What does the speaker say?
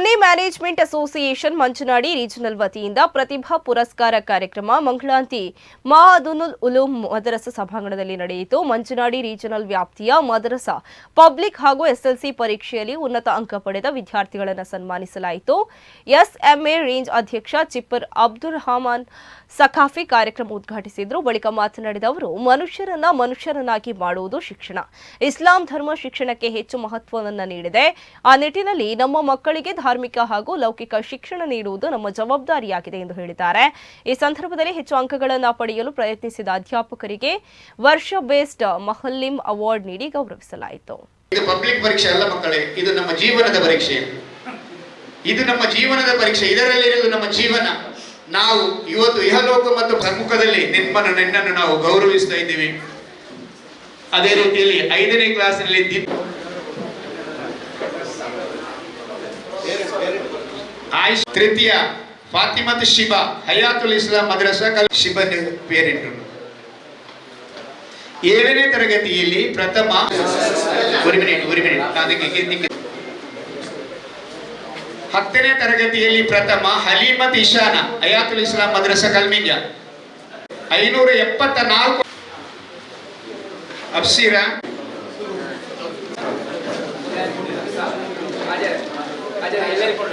Sunni management association Manchanadi regional ವತಿಯಿಂದ ಪ್ರತಿಭಾ ಪುರಸ್ಕಾರ ಕಾರ್ಯಕ್ರಮ ಮಂಗಳಾಂತಿ ಮಹದುನುಲ್ ಉಲೂಮ್ ಮದರಸ ಸಭಾಂಗಣದಲ್ಲಿ ನಡೆಯಿತು. ಮಂಚನಾಡಿ ರೀಜನಲ್ ವ್ಯಾಪ್ತಿಯ ಮದರಸ, ಪಬ್ಲಿಕ್ ಹಾಗೂ ಎಸ್ಎಲ್ಸಿ ಪರೀಕ್ಷೆಯಲ್ಲಿ ಉನ್ನತ ಅಂಕ ಪಡೆದ ವಿದ್ಯಾರ್ಥಿಗಳನ್ನು ಸನ್ಮಾನಿಸಲಾಯಿತು. ಎಸ್ಎಂಎ ರೇಂಜ್ ಅಧ್ಯಕ್ಷ ಚಿಪ್ಪರ್ ಅಬ್ದುಲ್ ರಹಮಾನ್ ಸಖಾಫಿ ಕಾರ್ಯಕ್ರಮ ಉದ್ಘಾಟಿಸಿದ್ರು. ಬಳಿಕ ಮಾತನಾಡಿದ ಅವರು, ಮನುಷ್ಯರನ್ನ ಮನುಷ್ಯರನ್ನಾಗಿ ಮಾಡುವುದು ಶಿಕ್ಷಣ. ಇಸ್ಲಾಂ ಧರ್ಮ ಶಿಕ್ಷಣಕ್ಕೆ ಹೆಚ್ಚು ಮಹತ್ವವನ್ನು ನೀಡಿದೆ. ಆ ನಿಟ್ಟಿನಲ್ಲಿ ನಮ್ಮ ಮಕ್ಕಳಿಗೆ ಧಾರ್ಮಿಕ ಹಾಗೂ ಲೌಕಿಕ ಶಿಕ್ಷಣ ನೀಡುವುದು ನಮ್ಮ ಜವಾಬ್ದಾರಿಯಾಗಿದೆ ಎಂದು ಹೇಳಿದ್ದಾರೆ. ಈ ಸಂದರ್ಭದಲ್ಲಿ ಹೆಚ್ಚು ಅಂಕಗಳನ್ನು ಪಡೆಯಲು ಪ್ರಯತ್ನಿಸಿದ ಅಧ್ಯಾಪಕರಿಗೆ ವರ್ಷ ಬೇಸ್ಡ್ ಮಹಲ್ಲಿಂ ಅವಾರ್ಡ್ ನೀಡಿ ಗೌರವಿಸಲಾಯಿತು. ಇದು ಪಬ್ಲಿಕ್ ಪರೀಕ್ಷೆ ಅಲ್ಲ ಮಕ್ಕಳೇ, ಇದು ನಮ್ಮ ಜೀವನದ ಪರೀಕ್ಷೆ. ಇದು ನಮ್ಮ ಜೀವನದ ಪರೀಕ್ಷೆ ಇದರಲ್ಲಿರುವುದು ನಮ್ಮ ಜೀವನ. ನಾವು ಇವತ್ತು ಇಹಲೋಕ ಮತ್ತು ಪ್ರಮುಖದಲ್ಲಿ ನಿಮ್ಮನ್ನು, ನಿನ್ನನ್ನು ನಾವು ಗೌರವಿಸ್ತಾ ಇದ್ದೀವಿ. ಅದೇ ರೀತಿಯಲ್ಲಿ ಐದನೇ ಕ್ಲಾಸಿನಲ್ಲಿ ఆయుష్ తృతీయ ఫాతిమత్ షిబ హయాతుల్ ఇస్లాం మద్రసా కల్ ಶಿಬನ್ ಏಳನೇ ತರಗತಿಯಲ್ಲಿ ಪ್ರಥಮ ಹತ್ತನೇ ತರಗತಿಯಲ್ಲಿ ಪ್ರಥಮ ಹಲೀಮತ್ ಇಶಾನ ಅಯಾತುಲ್ ಇಸ್ಲಾಂ ಮದ್ರಸಾ ಕಲ್ಮಿಂಜ. ಐನೂರ ಎಪ್ಪತ್ತ ನಾಲ್ಕು ಅಫ್ಸಿರ ಎಲ್ಲರಿಗೂ